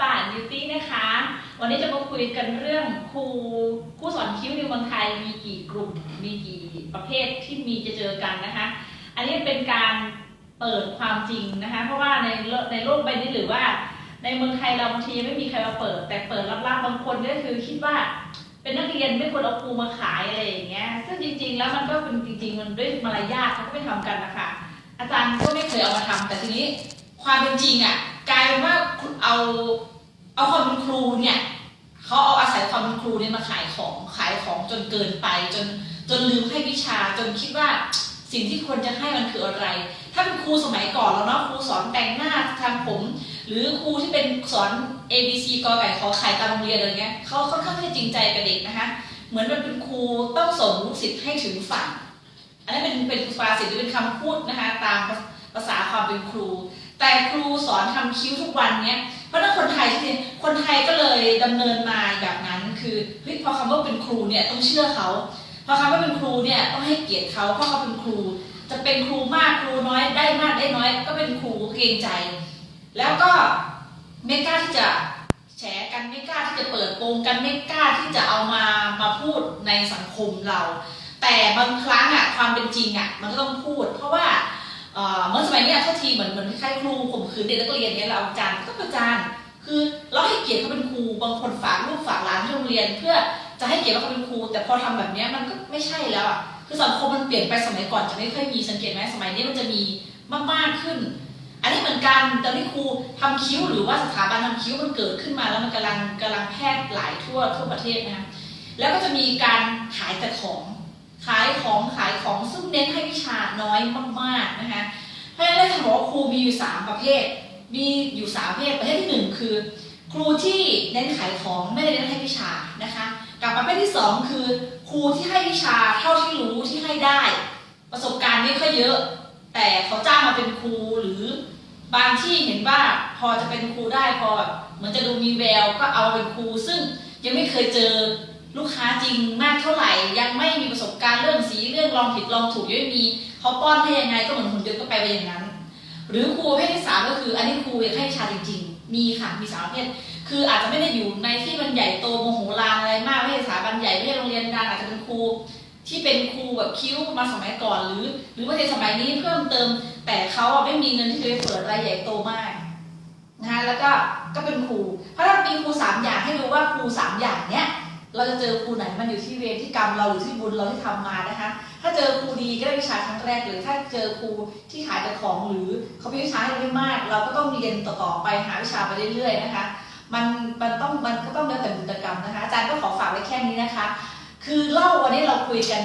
ตาร์นิวตี้นะคะ วันนี้จะมาคุยกันเรื่องครูผู้สอนคิ้วในเมืองไทยมีกี่กลุ่ม มีกี่ประเภทที่มีจะเจอกันนะคะ อันนี้เป็นการเปิดความจริงนะคะ เพราะว่าในในโลกใบนี้หรือว่า ในเมืองไทยเราบางทียังไม่มีใครมาเปิด แต่เปิดลับๆบางคนก็คือคิดว่าเป็นนักเรียนไม่ควรเอาครูมาขายอะไรอย่างเงี้ย ซึ่งจริง ๆ แล้วมันก็เป็นจริง ๆ มันด้วยมารยาทเขาก็ไม่ทำกันนะคะอาจารย์ก็ไม่เคยเอามาทำแต่ทีนี้ความเป็นจริงอะายว่าเอา เอาความเป็นครูเนี่ยเขาเอาอาศัยความเป็นครูเนี่ยมาขายของขายของจนเกินไปจนจนลืมให้วิชาจนคิดว่าสิ่งที่ควรจะให้มันคืออะไร ถ้าเป็นครูสมัยก่อนแล้วเนาะครูสอนแต่งหน้าทำผม หรือครูที่เป็นสอน A B C กอไก่ขอไข่ตามโรงเรียนอะไรเงี้ยเขาค่อนข้างที่จะจริงใจกับเด็กนะคะเหมือนมันเป็นครูต้องส่งลูกศิษย์ให้ถึงฝั่ง อันนี้เป็นเป็นภาษิตหรือเป็นคำพูดนะคะตามภาษาความเป็นครู แต่ครูสอนทำคิ้วทุกวันเนี้ยเพราะนั้นคนไทยที่คนไทยก็เลยดำเนินมาแบบนั้น คือเฮ้ยพอคำว่าเป็นครูเนี่ยต้องเชื่อเขาพอคำว่าเป็นครูเนี่ยต้องให้เกียรติเขาเพราะเขาเป็นครู จะเป็นครูมากครูน้อยได้มากได้น้อย ก็เป็นครูเกรงใจ แล้วก็ไม่กล้าที่จะแฉกันไม่กล้าที่จะเปิดโปงกันไม่กล้าที่จะเอามามาพูดในสังคมเรา แต่บางครั้งอะความเป็นจริงอะมันก็ต้องพูด เพราะว่า เมื่อสมัยนี้ท่าทีเหมือนเหมือนคล้ายๆครูข่มขืนเด็กนักเรียนเนี่ยเราเอาจารย์ก็ประจานคือเราให้เกียรติเขาเป็นครูบางคนฝากลูกฝากหลานที่โรงเรียน เพื่อจะให้เกียรติว่าเขาเป็นครู แต่พอทำแบบนี้มันก็ไม่ใช่แล้วอะคือสังคมมันเปลี่ยนไปสมัยก่อนจะไม่ค่อยมีสังเกตไหมสมัยนี้มันจะมีมากๆขึ้น อันนี้เหมือนกันตอนที่ครูทำคิ้วหรือว่าสถาบันทำคิ้วมันเกิดขึ้นมาแล้วมันกำลังกำลังแพร่หลายทั่วทั่วประเทศนะคะแล้วก็จะมีการขายแต่ของ ขายของขายของซึ่งเน้นให้วิชาน้อยมากๆนะคะเพราะฉะนั้นเลยจะบอกว่าครูมีอยู่สามประเภท มีอยู่สามประเภทประเภทที่หนึ่งคือ ครูที่เน้นขายของไม่ได้เน้นให้วิชานะคะ กับประเภทที่สองคือ ครูที่ให้วิชาเท่าที่รู้ที่ให้ได้ ประสบการณ์ไม่ค่อยเยอะ แต่เขาจ้างมาเป็นครูหรือบางที่เห็นว่าพอจะเป็นครูได้พอเหมือนจะดูมีแววก็เอาเป็นครูซึ่งยังไม่เคยเจอ ลูกค้าจริงมากเท่าไหร่ยังไม่มีประสบการณ์เรื่องสีเรื่องลองผิดลองถูกยังไม่มีเขาป้อนให้ยังไงก็เหมือนหุ่นยนต์ก็ไปไปอย่างนั้น หรือครูประเภทที่สามก็คือ อันนี้ครูอยากให้ชาจริง ๆ มีค่ะมีสามประเภทคืออาจจะไม่ได้อยู่ในที่มันใหญ่โตโมโหลานอะไรมากไม่ใช่สถาบันใหญ่ไม่ใช่โรงเรียนดังอาจจะเป็นครูที่เป็นครูแบบคิ้วมาสมัยก่อนหรือ หรือว่าในสมัยนี้เพิ่มเติม แต่เขาอะไม่มีเงินที่จะไปเปิดรายใหญ่โตมากนะคะแล้วก็ก็เป็นครูเพราะถ้ามีครูสามอย่างให้ดูว่าครูสามอย่างเนี้ย เราจะเจอครูไหนมันอยู่ที่เวรที่กรรมเราหรือที่บุญเราที่ทำมานะคะ ถ้าเจอครูดีก็ได้วิชาครั้งแรกเลยถ้าเจอครูที่ขายแต่ของหรือเขามีวิชาให้เราไม่มาก เราก็ต้องเรียนต่อๆไปหาวิชาไปเรื่อยๆนะคะ มันมันต้องมันก็ต้องแล้วแต่บุญกรรมนะคะอาจารย์ก็ขอฝากไว้แค่นี้นะคะ คือเล่าวันนี้เราคุยกัน